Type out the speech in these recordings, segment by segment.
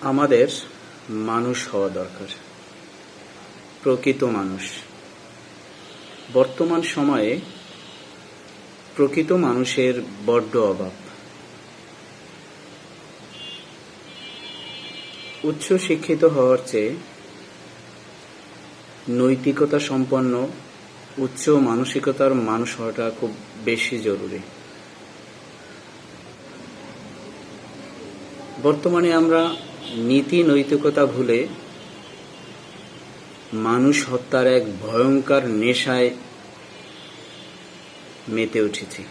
আমাদের মানুষ হওয়া দরকার। প্রকৃত মানুষ। বর্তমান সময়ে প্রকৃত মানুষের বড্ড অভাব। উচ্চ শিক্ষিত হওয়ার চেয়ে নৈতিকতা সম্পন্ন উচ্চ মানসিকতার মানুষ হওয়াটা খুব বেশি জরুরি। বর্তমানে আমরা নীতি নৈতিকতা ভুলে মানুষ হত্যার এক ভয়ঙ্কর নেশায় মেতে উঠেছি।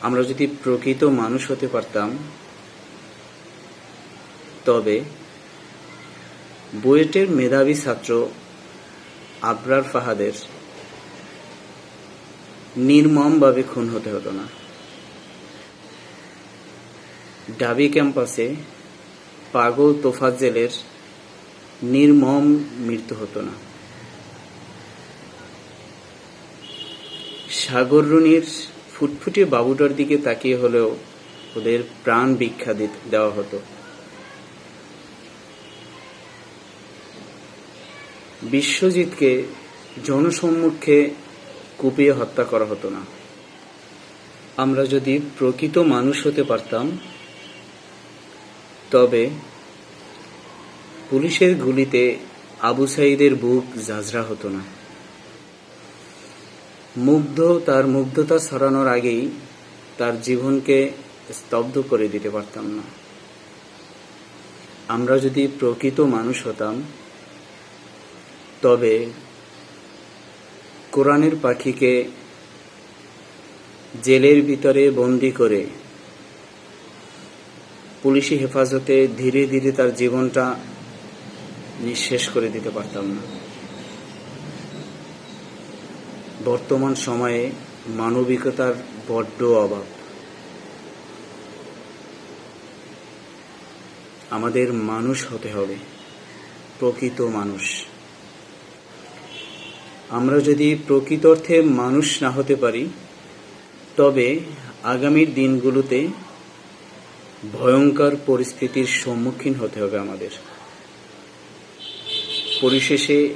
আমরা যদি প্রকৃত মানুষ হতে পারতাম, তবে বুয়েটের মেধাবী ছাত্র আবরার ফাহাদের নির্মমভাবে খুন হতে হতো না। ডাবি ক্যাম্পাসে পাগল তোফাজ্জেলের নির্মম মৃত্যু হতো না। সাগররুনির ফুটফুটে বাবুটার দিকে তাকিয়ে হলেও ওদের প্রাণ ভিক্ষা দেওয়া হতো। বিশ্বজিৎকে জনসম্মুখে কুপিয়ে হত্যা করা হতো না। আমরা যদি প্রকৃত মানুষ হতে পারতাম তবে পুলিশের গুলিতে আবু সাইদের বুক ঝাঁঝরা হতো না। মুগ্ধ তার মুগ্ধতা ছড়ানোর আগেই তার জীবনকে স্তব্ধ করে দিতে পারতাম না। আমরা যদি প্রকৃত মানুষ হতাম, তবে কোরআনের পাখিকে জেলের ভিতরে বন্দি করে পুলিশি হেফাজতে ধীরে ধীরে তার জীবনটা নিঃশেষ করে দিতে পারতাম না। বর্তমান সময়ে মানবিকতার বড্ড অভাব। আমাদের মানুষ হতে হবে, প্রকৃত মানুষ। আমরা যদি প্রকৃত অর্থে মানুষ না হতে পারি, তবে আগামীর দিনগুলোতে ভয়ঙ্কর পরিস্থিতির সম্মুখীন হতে হবে আমাদের। পরিশেষে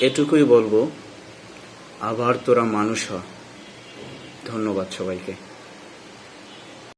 এটুকুই বলব, আবার তোরা মানুষ হ। ধন্যবাদ সবাইকে।